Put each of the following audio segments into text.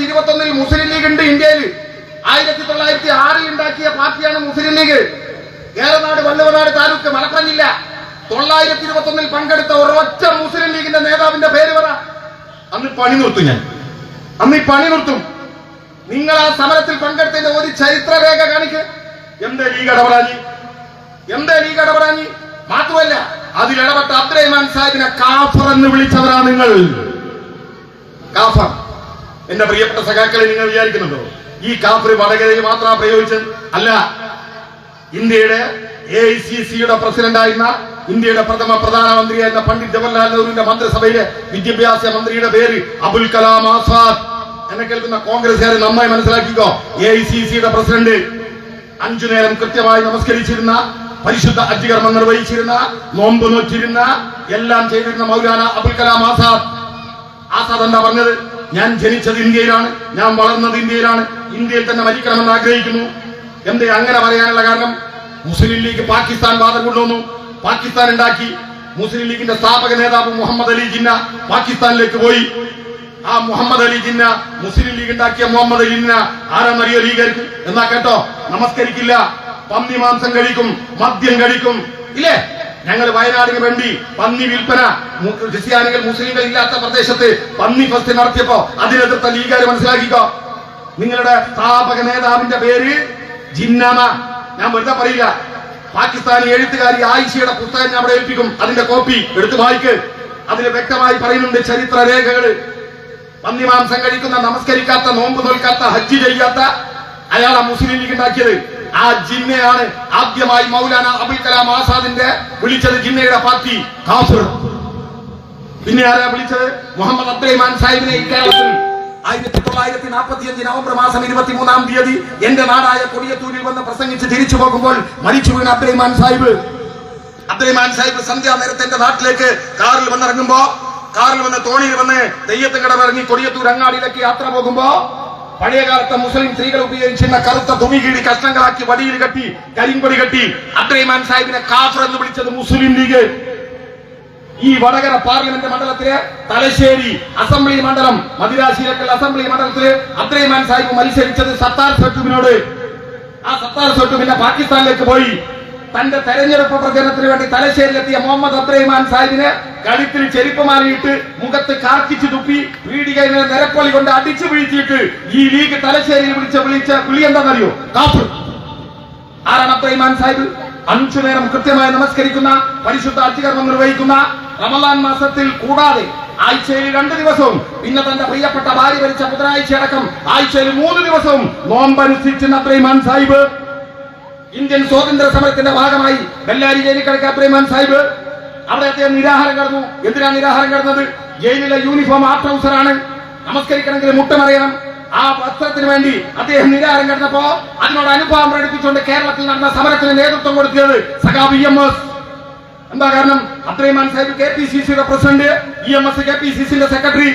തൊള്ളായിരത്തി ഇരുപത്തി ഒന്നിൽ മുസ്ലിം ലീഗ് ഉണ്ട് ഇന്ത്യയിൽ. ആയിരത്തി തൊള്ളായിരത്തി ആറിൽ ഉണ്ടാക്കിയ പാർട്ടിയാണ് മുസ്ലിം ലീഗ്. കേരനാട് വല്ലവനാട് താലൂക്ക് മലപ്പുറം ജില്ല. തൊള്ളായിരത്തി ഇരുപത്തി ഒന്നിൽ പങ്കെടുത്ത ഒരൊറ്റ മുസ്ലിം ലീഗിന്റെ നേതാവിന്റെ പേര് പറ. അന്ന് പണി നിർത്തും ഞാൻ. അന്ന് ഈ പണി നിർത്തും. നിങ്ങൾ ആ സമരത്തിൽ പങ്കെടുത്തതിന്റെ ഒരു ചരിത്രരേഖ കാണിക്ക്. എന്തേ ലീഗ് ഇടപെടാഞ്ഞി? എന്തേ ലീഗ് ഇടപെടാഞ്ഞി? മാത്രമല്ല അതിൽ ഇടപെട്ട അബ്ദുറഹ്മാൻ സാഹിബിനെ കാഫർ എന്ന് വിളിച്ചവരാ നിങ്ങൾ. കാഫർ. എന്റെ പ്രിയപ്പെട്ട സഖാക്കളെ നിങ്ങൾ വിചാരിക്കുന്നുണ്ടോ? ഈ കാഫർ വടകരയിൽ മാത്രമാണ് പ്രയോഗിച്ചത്? അല്ല. ഇന്ത്യയുടെ എ ഐ സി സിയുടെ പ്രസിഡന്റായിരുന്ന ഇന്ത്യയുടെ പ്രഥമ പ്രധാനമന്ത്രിയായിരുന്ന പണ്ഡിറ്റ് ജവഹർലാൽ നെഹ്റുവിന്റെ മന്ത്രിസഭയിലെ വിദ്യാഭ്യാസ മന്ത്രിയുടെ പേര് അബുൽ കലാം ആസാദ്. എന്നെ കേൾക്കുന്ന കോൺഗ്രസ്സുകാരെ നന്നായി മനസ്സിലാക്കിക്കോ. എ ഐ സി സിയുടെ പ്രസിഡന്റ്. അഞ്ചു നേരം കൃത്യമായി നമസ്കരിച്ചിരുന്ന പരിശുദ്ധ അജ്ജകർമ്മം നിർവഹിച്ചിരുന്ന നോമ്പ് നോറ്റിരുന്ന എല്ലാം ചെയ്തിരുന്ന മൗലാന അബുൽ കലാം ആസാദ്. ആസാദ് എന്താ പറഞ്ഞത്? ഞാൻ ജനിച്ചത് ഇന്ത്യയിലാണ് ഞാൻ വളർന്നത് ഇന്ത്യയിലാണ് ഇന്ത്യയിൽ തന്നെ മരിക്കണമെന്ന് ആഗ്രഹിക്കുന്നു. എന്തേ അങ്ങനെ പറയാനുള്ള കാരണം? മുസ്ലിം ലീഗ് പാകിസ്ഥാൻ വാദം കൊണ്ടുവന്നു. പാകിസ്ഥാൻ ഉണ്ടാക്കി. മുസ്ലിം ലീഗിന്റെ സ്ഥാപക നേതാവ് മുഹമ്മദ് അലി ജിന്ന പാകിസ്ഥാനിലേക്ക് പോയി. ആ മുഹമ്മദ് അലി ജിന്ന മുസ്ലിം ലീഗ് ഉണ്ടാക്കിയ മുഹമ്മദ് അലി ജിന്ന ആരാന്നറിയോ ലീഗായിരിക്കും എന്നാ കേട്ടോ നമസ്കരിക്കില്ല. പന്നി മാംസം കഴിക്കും മദ്യം കഴിക്കും. ഇല്ലേ? ഞങ്ങൾ വയനാടിന് വേണ്ടി പന്നി വിൽപ്പന ക്രിസ്ത്യാനികൾ മുസ്ലിങ്ങൾ ഇല്ലാത്ത പ്രദേശത്ത് പന്നി ഫസ്റ്റ് നടത്തിയപ്പോ അതിനെതിർത്ത ലീഗുകാർ മനസ്സിലാക്കിക്കോ? നിങ്ങളുടെ സ്ഥാപക നേതാവിന്റെ പേര് ജിന്നാമ. ഞാൻ വെറുതെ പറയില്ല. പാകിസ്ഥാനി എഴുത്തുകാരി ആയിഷയുടെ പുസ്തകം ഞാൻ അവിടെ ഏൽപ്പിക്കും. അതിന്റെ കോപ്പി എടുത്തു വായിക്ക്. അതിൽ വ്യക്തമായി പറയുന്നുണ്ട് ചരിത്ര രേഖകൾ പന്നിമാംസം കഴിക്കുന്ന നമസ്കരിക്കാത്ത നോമ്പ് നോൽക്കാത്ത ഹജ്ജ് ചെയ്യാത്ത അയാളാ മുസ്ലിം ലീഗ് ഉണ്ടാക്കിയത്. ആ ജിന്നയാണ് ആദ്യമായി മൗലാന അബുൽ കലാം ആസാദിന്റെ വിളിച്ചത് ജിന്നയുടെ പാർട്ടി കാഫിർ. പിന്നെ ആരാ വിളിച്ചത്? മുഹമ്മദ് അബ്ദുറഹ്മാൻ സാഹിബിനെ ഇക്കാലത്തിൽ ആയിരത്തി തൊള്ളായിരത്തി നാൽപ്പത്തി അഞ്ച് നവംബർ മാസം ഇരുപത്തി മൂന്നാം തീയതി എന്റെ നാടായ കൊടിയത്തൂരിൽ വന്ന് പ്രസംഗിച്ച് തിരിച്ചു പോകുമ്പോൾ മരിച്ചു വീണ അബ്ദുറഹ്മാൻ സാഹിബ്. അബ്ദുറഹ്മാൻ സാഹിബ് സന്ധ്യാ നേരത്തെ എന്റെ നാട്ടിലേക്ക് കാറിൽ വന്നിറങ്ങുമ്പോ കാറിൽ വന്ന് തോണിയിൽ വന്ന് തെയ്യത്തും കടമിറങ്ങി കൊടിയത്തൂർ അങ്ങാടിയിലേക്ക് യാത്ര പോകുമ്പോ പഴയ കാലത്തെ മുസ്ലിം സ്ത്രീകൾ ഉപയോഗിച്ചിരുന്ന കറുത്ത തുണി കീഴി കഷ്ണങ്ങളാക്കി വടിയിൽ കെട്ടി കരിങ്കൊടി കെട്ടി അബ്രഹിമാൻ സാഹിബിനെ കാഫർ എന്ന് വിളിച്ചത് മുസ്ലിം ലീഗ്. ഈ വടകര പാർലമെന്റ് മണ്ഡലത്തിലെ തലശ്ശേരി അസംബ്ലി മണ്ഡലം മദിരാശിയിലേക്കുള്ള അസംബ്ലി മണ്ഡലത്തിൽ അബ്രഹിമാൻ സാഹിബ് മത്സരിച്ചത് സത്താർ സെട്ടുബിനോട്. ആ സത്താർ സെട്ടു പിന്നെ പാകിസ്ഥാനിലേക്ക് പോയി. തന്റെ തെരഞ്ഞെടുപ്പ് പ്രചരണത്തിന് വേണ്ടി തലശ്ശേരിയിലെത്തിയ മുഹമ്മദ് അബ്രഹിമാൻ സാഹിബിനെ കഴുത്തിൽ ചെരുപ്പ് മാറിയിട്ട് മുഖത്ത് കാർക്കിച്ചു തുപ്പി പീഡികയിലെ നിരപ്പൊലി കൊണ്ട് അടിച്ചു വീഴ്ത്തിയിട്ട് ഈ ലീഗ് തലശ്ശേരിയിൽ വിളിച്ച വിളിച്ച വിളി എന്താണെന്നറിയോ? കാപ്പ് ആരാണ് ഇമാൻ സാഹിബ്? അഞ്ചു നേരം കൃത്യമായി നമസ്കരിക്കുന്ന പരിശുദ്ധ അധികർമ്മം നിർവഹിക്കുന്ന റമലാൻ മാസത്തിൽ കൂടാതെ ആഴ്ചയിൽ രണ്ട് ദിവസവും പിന്നെ തന്റെ പ്രിയപ്പെട്ട ഭാര്യ ഭരിച്ച ബുധനാഴ്ച അടക്കം ആഴ്ചയിൽ മൂന്ന് ദിവസവും നോമ്പനുസരിച്ചിരുന്ന ഇമാൻ സാഹിബ്. ഇന്ത്യൻ സ്വാതന്ത്ര്യ സമരത്തിന്റെ ഭാഗമായി ബെല്ലാരി ജയിലിൽ കിടക്ക അബ്ദുറഹ്മാൻ സാഹിബ്. അവിടെ അദ്ദേഹം നിരാഹാരം കടന്നു. എന്തിനാണ് നിരാഹാരം കടന്നത്? ജയിലിലെ യൂണിഫോം ആ ട്രൗസറാണ് നമസ്കരിക്കണമെങ്കിൽ മുട്ടമറിയണം. ആ വസ്ത്രത്തിന് വേണ്ടി അദ്ദേഹം നിരാഹാരം കിടന്നപ്പോ അതിനോട് അനുഭവം പ്രകടിപ്പിച്ചുകൊണ്ട് കേരളത്തിൽ നടന്ന സമരത്തിന് നേതൃത്വം കൊടുത്തത് സഖാബ് ഇ എം എസ്. എന്താ കാരണം? Abdurahman Sahib K P C സിയുടെ president E M S K P C സിന്റെ സെക്രട്ടറി.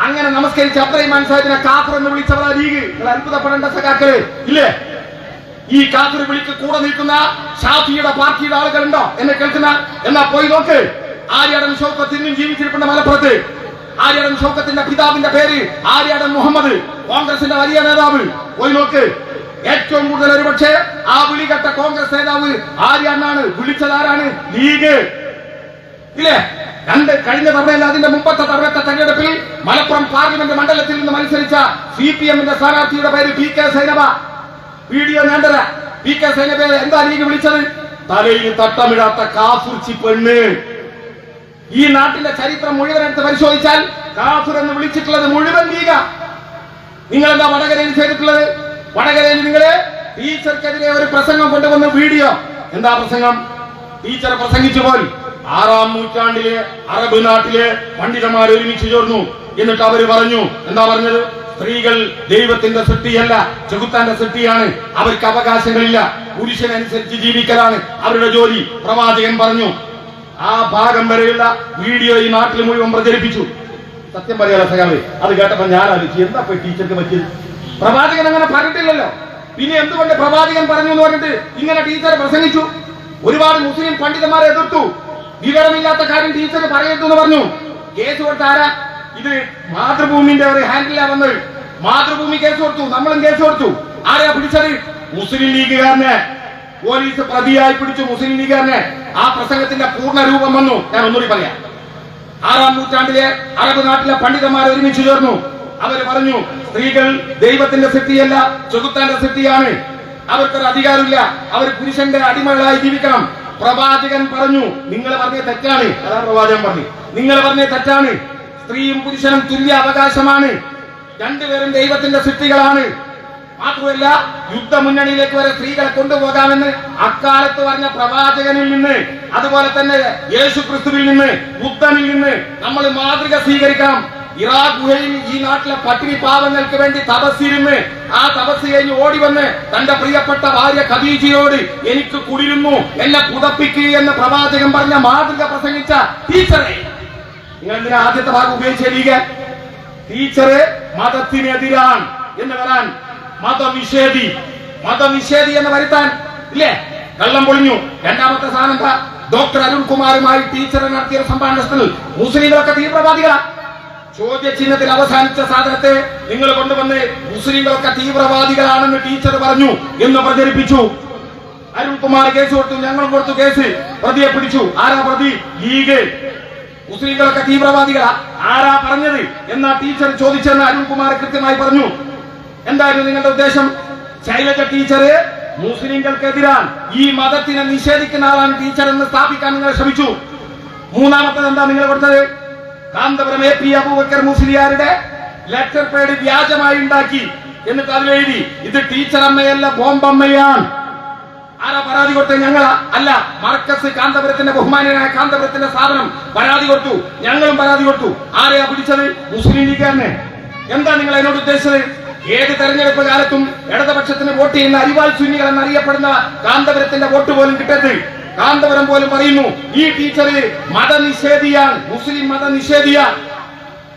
അങ്ങനെ നമസ്കരിച്ച അബ്ദുറഹ്മാൻ സാഹിബിനെ കാഫർ എന്ന് വിളിച്ചവരാ ലീഗ്. നിങ്ങൾ അത്ഭുതപ്പെടേണ്ട സഖാക്കൾ. ഇല്ലേ? ഈ കാഫർ വിളിക്ക് കൂടെ നിൽക്കുന്ന ഷാഫിയുടെ പാർട്ടിയുടെ ആളുകളുണ്ടോ? എന്നെ കേൾക്കുന്ന? എന്നാ പോയി നോക്ക്. ആര്യാടൻ ഷൗക്കത്ത് ഇന്നും ജീവിച്ചിരിപ്പുണ്ട് മലപ്പുറത്ത്. ആര്യാടൻ ഷൗക്കത്തിന്റെ പിതാവിന്റെ പേര് ആര്യാടൻ മുഹമ്മദ്. കോൺഗ്രസിന്റെ വലിയ നേതാവ്. പോയി നോക്ക്. ഏറ്റവും കൂടുതൽ ഒരുപക്ഷെ ആ വിളികെട്ട കോൺഗ്രസ് നേതാവ് ആര്യാനാണ് വിളിച്ചതാരാണ് ലീഗ്. ഇല്ലേ? രണ്ട് കഴിഞ്ഞ തവണയല്ല അതിന്റെ മുമ്പത്തെ തവണത്തെ തെരഞ്ഞെടുപ്പിൽ മലപ്പുറം പാർലമെന്റ് മണ്ഡലത്തിൽ നിന്ന് മത്സരിച്ച സി പി എമ്മിന്റെ സ്ഥാനാർത്ഥിയുടെ പേര് പി കെ സൈനബ. വീഡിയോ വേണ്ടത് പി കെ സൈനബയെ എന്താ ലീഗ് വിളിച്ചത്? തലയിൽ തട്ടമിടാത്ത കാഫുർച്ചി പെണ്ണ്. ഈ നാട്ടിന്റെ ചരിത്രം മുഴുവൻ എടുത്ത് പരിശോധിച്ചാൽ കാഫുർ എന്ന് വിളിച്ചിട്ടുള്ളത് മുഴുവൻ ലീഗ നിങ്ങൾ എന്താ വടകരയിൽ ചെയ്തിട്ടുള്ളത് വടകരയിൽ നിങ്ങൾ ടീച്ചർക്കെതിരെ ഒരു പ്രസംഗം കൊണ്ടുവന്ന വീഡിയോ. എന്താ പ്രസംഗം? ടീച്ചർ പ്രസംഗിച്ചു പോൽ. ആറാം നൂറ്റാണ്ടിലെ അറബ് നാട്ടിലെ പണ്ഡിതന്മാർ ഒരുമിച്ച് ചേർന്നു. എന്നിട്ട് അവർ പറഞ്ഞു. എന്താ പറഞ്ഞത്? സ്ത്രീകൾ ദൈവത്തിന്റെ സൃഷ്ടിയല്ല ചെകുത്താന്റെ സൃഷ്ടിയാണ്. അവർക്ക് അവകാശങ്ങളില്ല. പുരുഷനനുസരിച്ച് ജീവിക്കലാണ് അവരുടെ ജോലി. പ്രവാചകൻ പറഞ്ഞു ആ ഭാഗം വരെയുള്ള വീഡിയോ ഈ നാട്ടിൽ മുഴുവൻ പ്രചരിപ്പിച്ചു. സത്യം പറയാലോ സഖാവേ അത് കേട്ടപ്പോ ഞാൻ ആലോചിച്ചു എന്താ പോയി ടീച്ചർക്ക് പറ്റിയത്? പ്രവാചകൻ അങ്ങനെ പറഞ്ഞിട്ടില്ലല്ലോ. പിന്നെ എന്തുകൊണ്ട് പ്രവാചകൻ പറഞ്ഞു എന്ന് പറഞ്ഞിട്ട് ഇങ്ങനെ ടീച്ചർ പ്രസംഗിച്ചു? ഒരുപാട് മുസ്ലിം പണ്ഡിതന്മാരെ എതിർത്തു. വിവരമില്ലാത്ത കാര്യം ടീച്ചർ പറയരുത് എന്ന് പറഞ്ഞു. കേസ് കൊടുത്ത ആരാ? ഇത് മാതൃഭൂമിന്റെ ഒരു ഹാൻഡിലാ വന്നത്. മാതൃഭൂമി കേസ് കൊടുത്തു നമ്മളും കേസ് കൊടുത്തു. ആരെയാ പിടിച്ചത് മുസ്ലിം ലീഗുകാരനെ. പോലീസ് പ്രതിയായി പിടിച്ചു മുസ്ലിം ലീഗുകാരനെ. ആ പ്രസംഗത്തിന്റെ പൂർണ രൂപം വന്നു. ഞാൻ ഒന്നുകൂടി പറയാം. ആറാം നൂറ്റാണ്ടിലെ അറബ് നാട്ടിലെ പണ്ഡിതന്മാർ ഒരുമിച്ച് ചേർന്നു. അവർ പറഞ്ഞു സ്ത്രീകൾ ദൈവത്തിന്റെ സൃഷ്ടിയല്ല ചെകുത്താന്റെ സൃഷ്ടിയാണ് അവർക്കൊരു അധികാരമില്ല. അവർ പുരുഷന്റെ അടിമകളായി ജീവിക്കണം. പ്രവാചകൻ പറഞ്ഞു നിങ്ങൾ പറഞ്ഞ തെറ്റാണ്. അതാ പ്രവാചകൻ പറഞ്ഞു നിങ്ങൾ പറഞ്ഞ തെറ്റാണ്. സ്ത്രീയും പുരുഷനും തുല്യ അവകാശമാണ് രണ്ടുപേരും ദൈവത്തിന്റെ സൃഷ്ടികളാണ്. മാത്രമല്ല യുദ്ധമുന്നണിയിലേക്ക് വരെ സ്ത്രീകളെ കൊണ്ടുപോകാമെന്ന് അക്കാലത്ത് പറഞ്ഞ പ്രവാചകനിൽ നിന്ന് അതുപോലെ തന്നെ യേശു ക്രിസ്തുവിൽ നിന്ന് ബുദ്ധനിൽ നിന്ന് നമ്മൾ മാതൃക സ്വീകരിക്കണം ഇറാ ഗുഹയിൽ ഈ നാട്ടിലെ പട്ടിണി പാവങ്ങൾക്ക് വേണ്ടി തപസ്സിരുന്ന് ആ തപസ് കഴിഞ്ഞ് ഓടി വന്ന് തന്റെ പ്രിയപ്പെട്ട ഭാര്യ കബീജിയോട് എനിക്ക് കുടിരുന്നു എന്നെ പുതപ്പിക്കുക എന്ന് പ്രവാചകൻ പറഞ്ഞ മാതൃക പ്രസംഗിച്ച ടീച്ചറെ നിങ്ങൾ എന്തിനാ ആദ്യത്തെ ഭാഗം ഉപയോഗിച്ചേരിക്കുക ടീച്ചറ് മതത്തിനെതിരാണ് എന്ന് വരാൻ മതനിഷേധി മതനിഷേധി എന്ന് വരുത്താൻ ഇല്ലേ? കള്ളം പൊളിഞ്ഞു. രണ്ടാമത്തെ സ്ഥാനം എന്താ? ഡോക്ടർ അരുൺകുമാറുമായി ടീച്ചർ നടത്തിയ സംഭാഷണത്തിൽ മുസ്ലിങ്ങളൊക്കെ തീവ്രവാദികളാ. ചോദ്യചിഹ്നത്തിൽ അവസാനിച്ച സാധനത്തെ നിങ്ങൾ കൊണ്ടുവന്ന് മുസ്ലിങ്ങളൊക്കെ തീവ്രവാദികളാണെന്ന് ടീച്ചർ പറഞ്ഞു എന്ന് പ്രചരിപ്പിച്ചു. അരുൺകുമാർ കേസ് കൊടുത്തു ഞങ്ങളും കൊടുത്തു കേസ്. പ്രതിയെ പിടിച്ചു. ആരാ പ്രതി? ലീഗ്. മുസ്ലിങ്ങളൊക്കെ തീവ്രവാദികളാ. ആരാ പറഞ്ഞത്? എന്നാ ടീച്ചർ ചോദിച്ചെന്ന് അരുൺകുമാർ കൃത്യമായി പറഞ്ഞു. എന്തായിരുന്നു നിങ്ങളുടെ ഉദ്ദേശം? ശൈലജ ടീച്ചർ മുസ്ലിങ്ങൾക്കെതിരാൻ ഈ മതത്തിനെ നിഷേധിക്കുന്ന ആളാണ് ടീച്ചർ എന്ന് സ്ഥാപിക്കാൻ നിങ്ങൾ ശ്രമിച്ചു. മൂന്നാമത്തത് എന്താ നിങ്ങൾ കൊടുത്തത്? കാന്തപുരം എ പി അബൂബക്കർ മുസ്ലിയാരുടെ ലെറ്റർ പേഡ് വ്യാജമായി ഉണ്ടാക്കി. എന്നിട്ട് അതിലെഴുതി ഇത് ടീച്ചർ അമ്മയല്ല ബോംബമ്മയാണ്. ആരാ പരാതി കൊടുത്തത്? ഞങ്ങളാ. അല്ല മർക്കസ് കാന്തപുരത്തിന്റെ ബഹുമാനായ കാന്തപുരത്തിന്റെ സ്ഥാപനം പരാതി കൊടുത്തു. ഞങ്ങളും പരാതി കൊടുത്തു. ആരെയാ പിടിച്ചത്? മുസ്ലിം ലീഗുകാരനെ. എന്താ നിങ്ങൾ എന്നോട് ഉദ്ദേശിച്ചത്? ഏത് തെരഞ്ഞെടുപ്പ് കാലത്തും ഇടതുപക്ഷത്തിന് വോട്ട് ചെയ്യുന്ന അരിവാൾ സുന്നികൾ എന്നറിയപ്പെടുന്ന കാന്തപുരത്തിന്റെ വോട്ട് പോലും കിട്ടരുത്. കാന്തപുരം പോലും പറയുന്നു ഈ ടീച്ചർ മതനിഷേധിയാണ്. മുസ്ലിം മതനിഷേധിയാണ്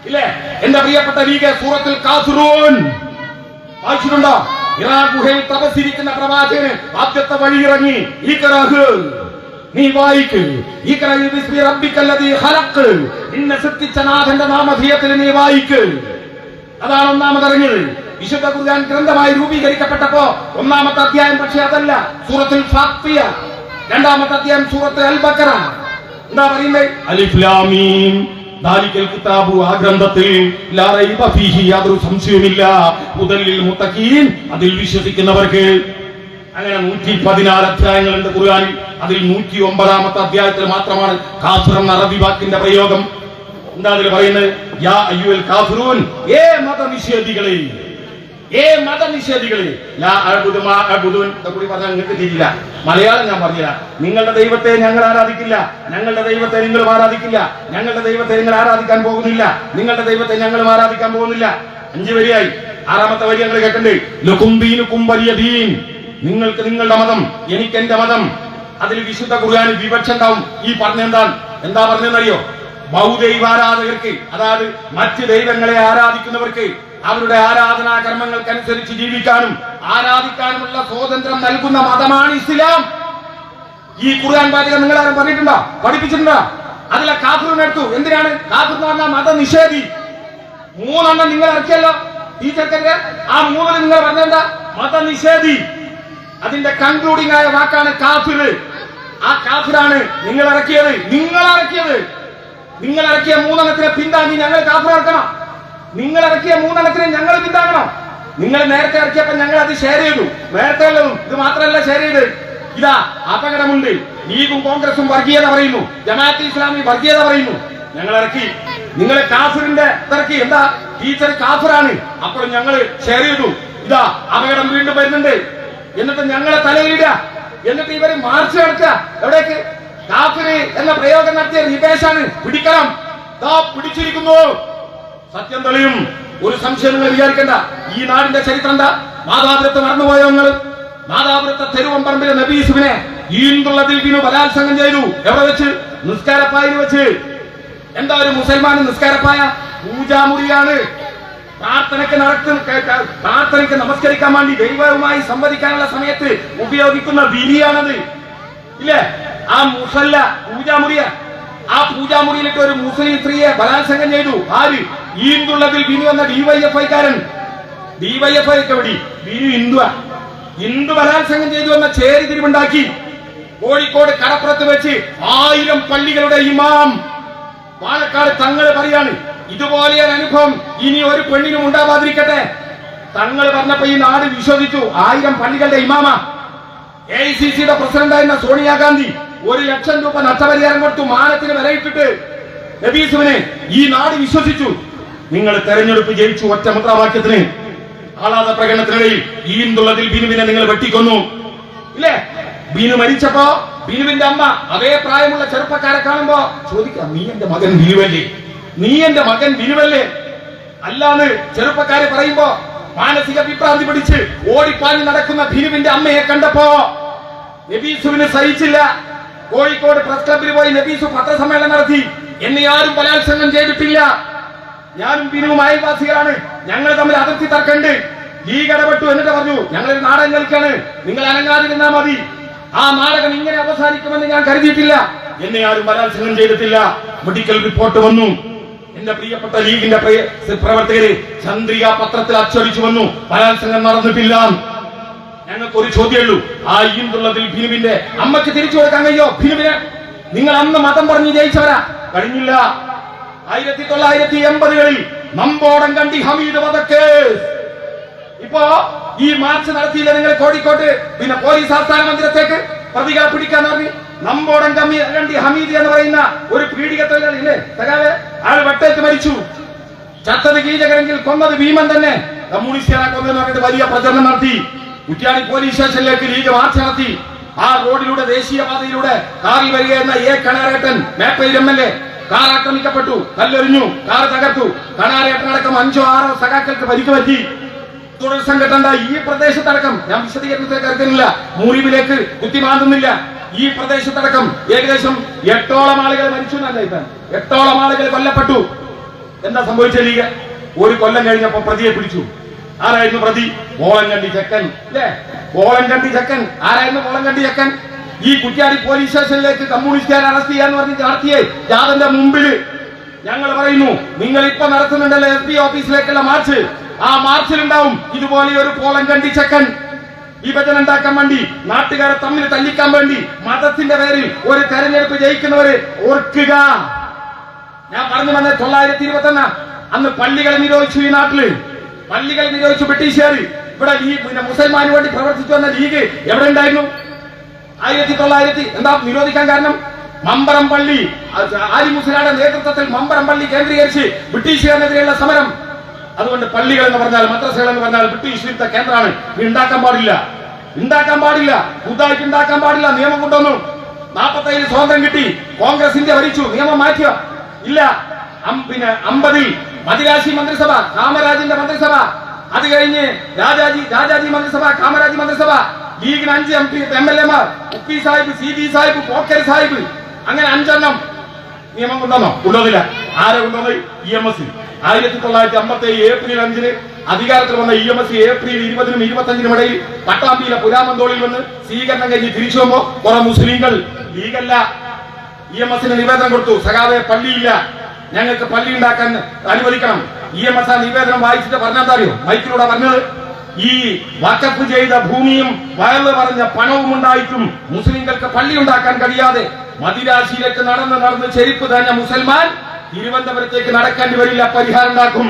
ഇല്ലേ? എന്റെ പ്രിയപ്പെട്ട ലീഗ് സൂറത്തിൽ കാസുറൂൻ വായിച്ചിട്ടുണ്ടോ? ഇറാ ഗുഹയിൽ തപസിരിക്കുന്ന പ്രവാചകന് ആദ്യത്തെ വഴിയിറങ്ങി ഇക്റഹ് നീ വായിക്ക്. ഈ ബിസ്മി റബ്ബിക്കല്ലദീ ഖലഖ്. നിന്നെ സൃഷ്ടിച്ച നാഥന്റെ നാമധേയത്തിൽ നീ വായിക്ക്. അതാണ് ഒന്നാമത് ഇറങ്ങിയത് വിശുദ്ധ ഖുർആൻ ഗ്രന്ഥമായി രൂപീകരിക്കപ്പെട്ടപ്പോ ഒന്നാമത്തെ അധ്യായം പക്ഷേ അതല്ല സൂറത്തുൽ ഫാത്തിയ രണ്ടാമത്തെ അധ്യായം സൂറത്ത് അൽ ബക്കറ. എന്താ പറയുന്നത് അലിഫ് ലാം മീം ദാലിക്കൽ കിതാബു ആ ഗ്രന്ഥത്തിൽ ലാ റൈബ ഫീഹി യാതൊരു സംശയവുമില്ല. ഹുദല്ലിൽ മുത്തഖീൻ അതിൽ വിശ്വസിക്കുന്നവർക്ക് അങ്ങനെ നൂറ്റി പതിനാല് അധ്യായങ്ങളുണ്ട് ഖുർആനിൽ. അതിൽ നൂറ്റി ഒമ്പതാമത്തെ അധ്യായത്തിൽ മാത്രമാണ് കാഫിർ എന്ന അറബി വാക്കിന്റെ പ്രയോഗം. എന്താ അതിൽ പറയുന്നത്? യാ അയ്യുൽ കാഫിറൂൻ ഏ മതനിഷേധികളെ. ഏ മതനിഷേധികളെ കൂടി തിരിയില്ല മലയാളം ഞാൻ പറഞ്ഞില്ല നിങ്ങളുടെ ദൈവത്തെ ഞങ്ങൾ ആരാധിക്കില്ല. ഞങ്ങളുടെ ദൈവത്തെ നിങ്ങൾ ആരാധിക്കില്ല. ഞങ്ങളുടെ ദൈവത്തെ നിങ്ങൾ ആരാധിക്കാൻ പോകുന്നില്ല. നിങ്ങളുടെ ദൈവത്തെ ഞങ്ങൾ ആരാധിക്കാൻ പോകുന്നില്ല. അഞ്ചു വരിയായി. ആറാമത്തെ വരി ഞങ്ങൾ കേൾക്കണ്ടേ. നിങ്ങൾക്ക് നിങ്ങളുടെ മതം എനിക്ക് എന്റെ മതം. അതിൽ വിശുദ്ധ കുറയാൻ വിവക്ഷ ഉണ്ടാവും. ഈ പറഞ്ഞെന്താ എന്താ പറഞ്ഞെന്നറിയോ ബൗദൈവാരാധകർക്ക് അതായത് മറ്റ് ദൈവങ്ങളെ ആരാധിക്കുന്നവർക്ക് അവരുടെ ആരാധനാ കർമ്മങ്ങൾക്കനുസരിച്ച് ജീവിക്കാനും ആരാധിക്കാനുമുള്ള സ്വാതന്ത്ര്യം നൽകുന്ന മതമാണ് ഇസ്ലാം. ഈ ഖുർആൻ പാചകം നിങ്ങൾ ആരും പറഞ്ഞിട്ടുണ്ടോ? പഠിപ്പിച്ചിട്ടുണ്ടോ? അതിലെ കാഫിറിനെ എടുത്തു. എന്തിനാണ്? കാഫിർ എന്ന് പറഞ്ഞാൽ മതനിഷേധി. മൂന്നെണ്ണം നിങ്ങൾ ഇറക്കിയല്ലോ ടീച്ചർക്കെതിരെ. ആ മൂന്നെണ്ണം നിങ്ങൾ പറഞ്ഞെന്താ? മതനിഷേധി. അതിന്റെ കൺക്ലൂഡിംഗ് ആയ വാക്കാണ് കാഫിർ. ആ കാഫിറാണ് നിങ്ങൾ ഇറക്കിയത്. നിങ്ങൾ ഇറക്കിയത്. നിങ്ങൾ ഇറക്കിയ മൂന്നെണ്ണത്തിനെ പിന്താങ്ങി ഞങ്ങൾ കാഫിർ ഇറക്കണം. നിങ്ങൾ ഇറക്കിയ മൂന്നെണ്ണത്തിനെ ഞങ്ങൾ പിന്താങ്ങണം. നിങ്ങൾ നേരത്തെ ഇറക്കിയപ്പോ ഞങ്ങൾ അത് ഷെയർ ചെയ്തു. നേരത്തെ ഇത് മാത്രമല്ല ഷെയർ ചെയ്ത്. ഇതാ അപകടമുണ്ട്. ലീഗും കോൺഗ്രസും വർഗീയത പറയുന്നു. ജമാഅത്ത് ഇസ്ലാമി വർഗീയത പറയുന്നു. ഞങ്ങൾ ഇറക്കി. നിങ്ങൾ കാഫിറിന്റെ ഇറക്കി. എന്താ? ടീച്ചർ കാഫിറാണ്. അപ്പോൾ ഞങ്ങൾ ഷെയർ ചെയ്തു. ഇതാ അപകടം വീണ്ടും വരുന്നുണ്ട്. എന്നിട്ട് ഞങ്ങളെ തലയിലിടുക. എന്നിട്ട് ഇവർ മാർച്ച് നടത്തുക. എവിടേക്ക്? കാഫിര് എന്ന പ്രയോഗം നടത്തിയ റിബേഷാണ്. പിടിക്കണം. പിടിച്ചിരിക്കുന്നു. സത്യം തെളിയും. ഒരു സംശയം നിങ്ങൾ വിചാരിക്കണ്ട. ഈ നാടിന്റെ ചരിത്രം എന്താ? മാതാപുരത്ത് മറന്നുപോയവങ്ങൾ മാതാപുരത്തെ തെരുവമ്പറമ്പിലെ നബീസുവിനെ ഈന്തുള്ള ദിൽബിനു ബലാത്സംഗം ചെയ്തു. എവിടെ വെച്ച്? നിസ്കാരപ്പായിൽ വെച്ച്. എന്താ ഒരു മുസൽമാൻ നിസ്കാരപ്പായ? പൂജാമുറിയാണ്. പ്രാർത്ഥനയ്ക്ക് നടത്തും പ്രാർത്ഥനയ്ക്ക് നമസ്കരിക്കാൻ വേണ്ടി ദൈവവുമായി സംവദിക്കാനുള്ള സമയത്ത് ഉപയോഗിക്കുന്ന വിരിയാണത് ഇല്ലേ? ആ മുസല്ല പൂജാമുറിയ. ആ പൂജാമുറിയിലിട്ട് ഒരു മുസ്ലിം സ്ത്രീയെ ബലാത്സംഗം ചെയ്തു. ആര്? ഈ ഈന്തുള്ളതിൽ ബിനു എന്ന ഡിവൈഎഫ്ഐക്കാരൻ ഡിവൈഎഫ്ഐ ഒക്കെ വിടി ബിനു ഹിന്ദു ഹിന്ദു ബലാത്സംഗം ചെയ്തു എന്ന ചേരി തിരിവുണ്ടാക്കി. കോഴിക്കോട് കടപ്പുറത്ത് വെച്ച് ആയിരം പള്ളികളുടെ ഇമാം. പാലക്കാട് തങ്ങൾ പറയാണ് ഇതുപോലെ ഒരു അനുഭവം. ഇനി ഒരു പെണ്ണിനും ഉണ്ടാവാതിരിക്കട്ടെ. തങ്ങൾ പറഞ്ഞപ്പോ ഈ നാട് വിശ്വസിച്ചു. ആയിരം പള്ളികളുടെ ഇമാമ. എ ഐ സി സിയുടെ പ്രസിഡന്റായിരുന്ന സോണിയാഗാന്ധി ഒരു ലക്ഷം രൂപ നഷ്ടപരിഹാരം കൊടുത്തു മാനത്തിന് വിലയിട്ടിട്ട് നബീസുവിനെ ഈ നാട് വിശ്വസിച്ചു. നിങ്ങൾ തെരഞ്ഞെടുപ്പ് ജയിച്ചു ഒറ്റ മുദ്രാവാക്യത്തിന്. ആളാത പ്രകടനത്തിനിടയിൽ ഈ ഇന്തുള്ളതിൽ ബിനുവിനെ നിങ്ങൾ വെട്ടിക്കൊന്നു. ഇല്ലേ? ബിനു മരിച്ചപ്പോ ബിനുവിന്റെ അമ്മ അതേ പ്രായമുള്ള ചെറുപ്പക്കാരെ കാണുമ്പോ ചോദിക്കാം നീ എന്റെ മകൻ ബിനുവല്ലേ? നീ എന്റെ മകൻ ബിനുവല്ലേ? അല്ലാന്ന് ചെറുപ്പക്കാരെ പറയുമ്പോ മാനസിക വിഭ്രാന്തി പിടിച്ച് ഓടിപ്പാഞ്ഞ് നടക്കുന്ന ബിനുവിന്റെ അമ്മയെ കണ്ടപ്പോ നബീസുവിന് സഹിച്ചില്ല. കോഴിക്കോട് പ്രസ് ക്ലബിൽ പോയി നബീസ് പത്രസമ്മേളനം നടത്തി എന്നെ ആരും ബലാത്സംഗം ചെയ്തിട്ടില്ല. ഞാനും ബിനുവും അയൽവാസികളാണ്. ഞങ്ങൾ തമ്മിൽ അതിർത്തി തർക്കണ്ട് ലീഗ് ഇടപെട്ടു എന്നിട്ട് പറഞ്ഞു ഞങ്ങളൊരു നാടകം കളിക്കാണ്. നിങ്ങൾ അനങ്ങാതിരുന്നാ മതി. ആ നാടകം ഇങ്ങനെ അവസാനിക്കുമെന്ന് ഞാൻ കരുതിയിട്ടില്ല. എന്നെ ആരും ബലാത്സംഗം ചെയ്തിട്ടില്ല. മെഡിക്കൽ റിപ്പോർട്ട് വന്നു. എന്റെ പ്രിയപ്പെട്ട ലീഗിന്റെ പ്രവർത്തകര് ചന്ദ്രിക പത്രത്തിൽ അച്ചടിച്ചു വന്നു. ബലാത്സംഗം നടന്നിട്ടില്ല. ഞങ്ങൾക്ക് ഒരു ചോദ്യമുള്ളൂ. ആ ഈന്തുള്ളതിൽ ഭിനുവിന്റെ അമ്മയ്ക്ക് തിരിച്ചു കൊടുക്കാൻ കഴിയോ? ഭിനുവിന് നിങ്ങൾ അന്ന് മതം പറഞ്ഞ് ജയിച്ചവരാ. കഴിഞ്ഞില്ല. ആയിരത്തി തൊള്ളായിരത്തി എൺപതുകളിൽ നമ്പോടം കണ്ടി ഹമീദ് വധക്കേസ്. ഇപ്പോ ഈ മാർച്ച് നടത്തിയില്ല നിങ്ങൾ കോഴിക്കോട്ട്? പിന്നെ പോലീസ് ആസ്ഥാന മന്ദിരത്തേക്ക് പ്രതികളെ പിടിക്കാൻ പറഞ്ഞു നമ്പോടം കമ്മി കണ്ടി ഹമീദ് എന്ന് പറയുന്ന ഒരു പീഡിക തൊഴിലാളി ആൾ വെട്ടേറ്റ് മരിച്ചു. ചത്തത് കീചകരെങ്കിൽ കൊന്നത് ഭീമൻ തന്നെ. കമ്മ്യൂണിസ്റ്റുകാരെ കൊന്നെന്ന് പറഞ്ഞിട്ട് വലിയ പ്രചരണം നടത്തി. കുറ്റ്യാടി പോലീസ് സ്റ്റേഷനിലേക്ക് ലീഗ് മാർച്ച് നടത്തി. ആ റോഡിലൂടെ ദേശീയപാതയിലൂടെ കാറിൽ വരികയെന്ന A. Kanarettan Meppayil M. L. A. Car ആക്രമിക്കപ്പെട്ടു കല്ലെറിഞ്ഞു കാർ തകർത്തു. കണാരേട്ടനടക്കം അഞ്ചോ ആറോ സഖാക്കൾക്ക് പരിക്ക് പറ്റി. തുടർ സംഘടന ഈ പ്രദേശത്തടക്കം ഞാൻ വിശദീകരണത്തിലേക്ക് ഇറക്കുന്നില്ല കുത്തി കുത്തിമാന്തുന്നില്ല. ഈ പ്രദേശത്തടക്കം ഏകദേശം എട്ടോളം ആളുകൾ മരിച്ചു എന്നല്ല എട്ടോളം ആളുകൾ കൊല്ലപ്പെട്ടു. എന്താ സംഭവിച്ച ലീഗ്? ഒരു കൊല്ലം കഴിഞ്ഞപ്പോ പ്രതിയെ പിടിച്ചു. ആരായിരുന്നു പ്രതി? ഓളങ്കണ്ടി ചെക്കൻ. അല്ലേ ഓളങ്കണ്ടി ചെക്കൻ. ആരായിരുന്നു കണ്ടി ചെക്കൻ? ഈ കുറ്റ്യാടി പോലീസ് സ്റ്റേഷനിലേക്ക് കമ്മ്യൂണിസ്റ്റുകാരെ അറസ്റ്റ് ചെയ്യാന്ന് പറഞ്ഞ് നടത്തിയേ ജാതന്റെ മുമ്പിൽ. ഞങ്ങൾ പറയുന്നു നിങ്ങൾ ഇപ്പൊ നടത്തുന്നുണ്ടല്ലോ എസ് പി ഓഫീസിലേക്കുള്ള മാർച്ച്. ആ മാർച്ചിലുണ്ടാവും ഇതുപോലെ ഒരു പോളങ്കണ്ടി ചെക്കൻ. വിഭജനം ഉണ്ടാക്കാൻ വേണ്ടി നാട്ടുകാരെ തമ്മിൽ തല്ലിക്കാൻ വേണ്ടി മതത്തിന്റെ പേരിൽ ഒരു തെരഞ്ഞെടുപ്പ് ജയിക്കുന്നവര് ഓർക്കുക. ഞാൻ പറഞ്ഞു വന്ന തൊള്ളായിരത്തി ഇരുപത്തി അന്ന് പള്ളികളെ നിരോധിച്ചു ഈ നാട്ടിൽ. പള്ളികളെ നിരോധിച്ചു ബ്രിട്ടീഷുകാർ ഇവിടെ ഈ പിന്നെ മുസൽമാന് വേണ്ടി പ്രവർത്തിച്ചു വന്ന ലീഗ് എവിടെ ഉണ്ടായിരുന്നു? ആയിരത്തി തൊള്ളായിരത്തി എന്താ നിരോധിക്കാൻ കാരണം? മമ്പറം പള്ളി ആലി മുസ്ലിയുടെ നേതൃത്വത്തിൽ മമ്പറം പള്ളി കേന്ദ്രീകരിച്ച് ബ്രിട്ടീഷുകാരനെതിരെയുള്ള സമരം. അതുകൊണ്ട് പള്ളികൾ എന്ന് പറഞ്ഞാൽ മദ്രസകൾ എന്ന് പറഞ്ഞാൽ ബ്രിട്ടീഷ് വിരുദ്ധ കേന്ദ്രമാണ്. ഉണ്ടാക്കാൻ പാടില്ല. ഉണ്ടാക്കാൻ പാടില്ല. പുതുതായിട്ട് ഉണ്ടാക്കാൻ പാടില്ല. നിയമം കൊണ്ടുവന്നു. നാൽപ്പത്തേഴിൽ സ്വാതന്ത്ര്യം കിട്ടി. കോൺഗ്രസ് ഇന്ത്യ ഭരിച്ചു. നിയമം മാറ്റിയ? ഇല്ല. പിന്നെ അമ്പതിൽ മദിരാശി മന്ത്രിസഭ കാമരാജിന്റെ മന്ത്രിസഭ. അത് കഴിഞ്ഞ് രാജാജി രാജാജി മന്ത്രിസഭ കാമരാജി മന്ത്രിസഭ. ലീഗിന് അഞ്ച് എം പി എം എൽ എമാർ ഉപ്പി സാഹിബ് സി ബി സാഹിബ് പോക്കർ സാഹിബ്. അങ്ങനെ അഞ്ചെണ്ണം നിയമം കൊണ്ടുവന്നോ? കൊണ്ടുവന്നില്ല. ആരെ കൊണ്ടുവന്നത് ഇ എം എസ്. ആയിരത്തി തൊള്ളായിരത്തി അമ്പത്തി ഏഴ് ഏപ്രിൽ അഞ്ചിന് അധികാരത്തിൽ വന്ന ഇ എം എസ് ഏപ്രിൽ ഇരുപതിനും ഇരുപത്തഞ്ചിനും ഇടയിൽ പട്ടാമ്പിയിലെ പുരാമന്തോളിൽ വന്ന് സ്വീകരണം കഴിഞ്ഞ് തിരിച്ചു പോകുമ്പോ കുറെ മുസ്ലിങ്ങൾ ലീഗല്ല. ഇ എം എസിന് നിവേദനം കൊടുത്തു. സഖാവെ പള്ളിയില്ല. ഞങ്ങൾക്ക് പള്ളി ഉണ്ടാക്കാൻ അനുവദിക്കണം. ഇ എം എസ് ആ നിവേദനം വായിച്ചിട്ട് പറഞ്ഞാൽ അറിയോ? മൈക്കിലൂടെ പറഞ്ഞത് ഈ വക്കപ്പ് ചെയ്ത ഭൂമിയും വയറ് പറഞ്ഞ പണവും ഉണ്ടായിട്ടും മുസ്ലിങ്ങൾക്ക് പള്ളി ഉണ്ടാക്കാൻ കഴിയാതെ മദിരാശിയിലേക്ക് നടന്ന് നടന്ന് ചെരുപ്പ് തന്നെ മുസൽമാൻ തിരുവനന്തപുരത്തേക്ക് നടക്കേണ്ടി വരില്ല പരിഹാരം ഉണ്ടാക്കും.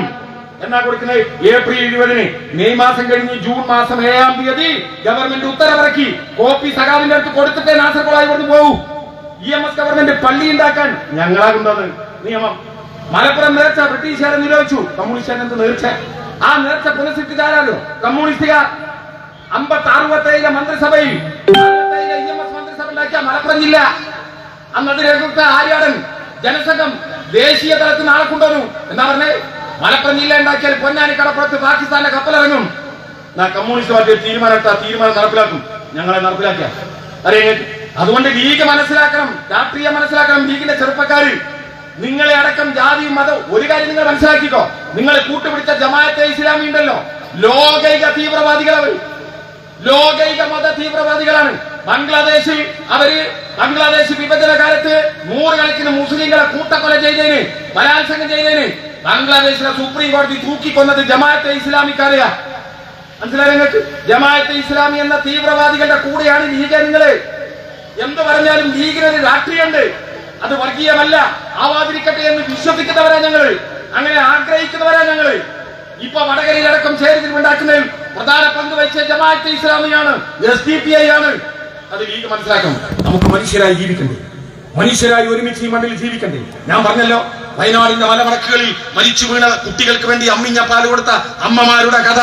എന്നാ കൊടുക്കുന്നത്? ഏപ്രിൽ ഇരുപതിന്. മെയ് മാസം കഴിഞ്ഞ് ജൂൺ മാസം ഏഴാം തീയതി ഗവൺമെന്റ് ഉത്തരവിറക്കി. കോപ്പി സഖാവിന്റെ അടുത്ത് കൊടുത്തിട്ടേ നാസർകോളായി ഇവിടുന്ന് പോകൂ. ഇ എം എസ് ഗവൺമെന്റ് പള്ളി ഉണ്ടാക്കാൻ ഞങ്ങളാകുന്നത്. നിയമം. മലപ്പുറം നേർച്ച ബ്രിട്ടീഷുകാരെ നിരോധിച്ചു. കമ്മ്യൂണിസ്റ്റുകാരൻ എന്ത് നേർച്ച? ആ നേർച്ച പുനഃസൃഷ്ടിച്ചാരോ കമ്മ്യൂണിസ്റ്റുകാർ അമ്പത്തി അറുപത്തേഴിലെ മന്ത്രിസഭയിൽ അറുപത്തേഴിലെ ഇ എം എസ് മന്ത്രിസഭ ഉണ്ടാക്കിയ മലപ്പുറം ജില്ല. അന്ന് അത് നേതൃത്വ ആര്യാടൻ ജനസംഘം ദേശീയ തലത്തിൽ നാളെ കൊണ്ടുവന്നു എന്താ പറഞ്ഞേ? മലപ്പുറം ജില്ല ഉണ്ടാക്കിയാൽ പൊന്നാനി കടപ്പുറത്ത് പാകിസ്ഥാന്റെ കപ്പലിറങ്ങും. എന്നാ കമ്മ്യൂണിസ്റ്റ് പാർട്ടി തീരുമാനം എടുത്താ തീരുമാനം നടപ്പിലാക്കും. ഞങ്ങളെ നടപ്പിലാക്കിയ. അതുകൊണ്ട് ലീഗ് മനസ്സിലാക്കണം രാഷ്ട്രീയം മനസ്സിലാക്കണം ലീഗിന്റെ ചെറുപ്പക്കാര്. നിങ്ങളെ അടക്കം ജാതിയും മതവും ഒരു കാര്യം നിങ്ങൾ മനസ്സിലാക്കിക്കോ. നിങ്ങളെ കൂട്ടുപിടിച്ച ജമാഅത്തെ ഇസ്ലാമി ഉണ്ടല്ലോ. ലോകൈക തീവ്രവാദികളവർ. ലോകൈക മത തീവ്രവാദികളാണ്. ബംഗ്ലാദേശിൽ അവർ ബംഗ്ലാദേശ് വിഭജന കാലത്ത് നൂറുകണക്കിന് മുസ്ലിങ്ങളെ കൂട്ടക്കൊല ചെയ്തേന് ബലാത്സംഗം ചെയ്തേന്. ബംഗ്ലാദേശിലെ സുപ്രീം കോടതി തൂക്കിക്കൊന്നത് ജമാഅത്തെ ഇസ്ലാമിക്കാരെയാ. മനസ്സിലായി നിങ്ങൾക്ക്? ജമാഅത്തെ ഇസ്ലാമി എന്ന തീവ്രവാദികളുടെ കൂടെയാണ് ലീഗ് നിങ്ങൾ എന്ത് പറഞ്ഞാലും ലീഗിനൊരു രാഷ്ട്രീയമുണ്ട്. അത് വർഗീയമല്ല. ആവാതിരിക്കട്ടെ എന്ന് വിശ്വസിക്കുന്നവരാ ഞങ്ങൾ. അങ്ങനെ ആഗ്രഹിക്കുന്നവരാ ഞങ്ങൾ. ഇപ്പൊ വടകരയിലടക്കം ചേരുന്നതിൽ ഉണ്ടാക്കുന്നതിൽ പ്രധാന പങ്ക് വഹിച്ച ജമാഅത്തെ ഇസ്ലാമിയാണ് എസ് ഡി പി ഐ ആണ്. അത് ലീഗ് മനസ്സിലാക്കണം നമുക്ക് മനുഷ്യരായി ജീവിക്കണ്ടേ? മനുഷ്യരായി ഒരുമിച്ച് ഈ മണ്ണിൽ ജീവിക്കണ്ടേ? ഞാൻ പറഞ്ഞല്ലോ വയനാടിന്റെ മലമറക്കുകളിൽ മരിച്ചു വീണ കുട്ടികൾക്ക് വേണ്ടി അമ്മിഞ്ഞ പാൽ കൊടുത്ത അമ്മമാരുടെ കഥ.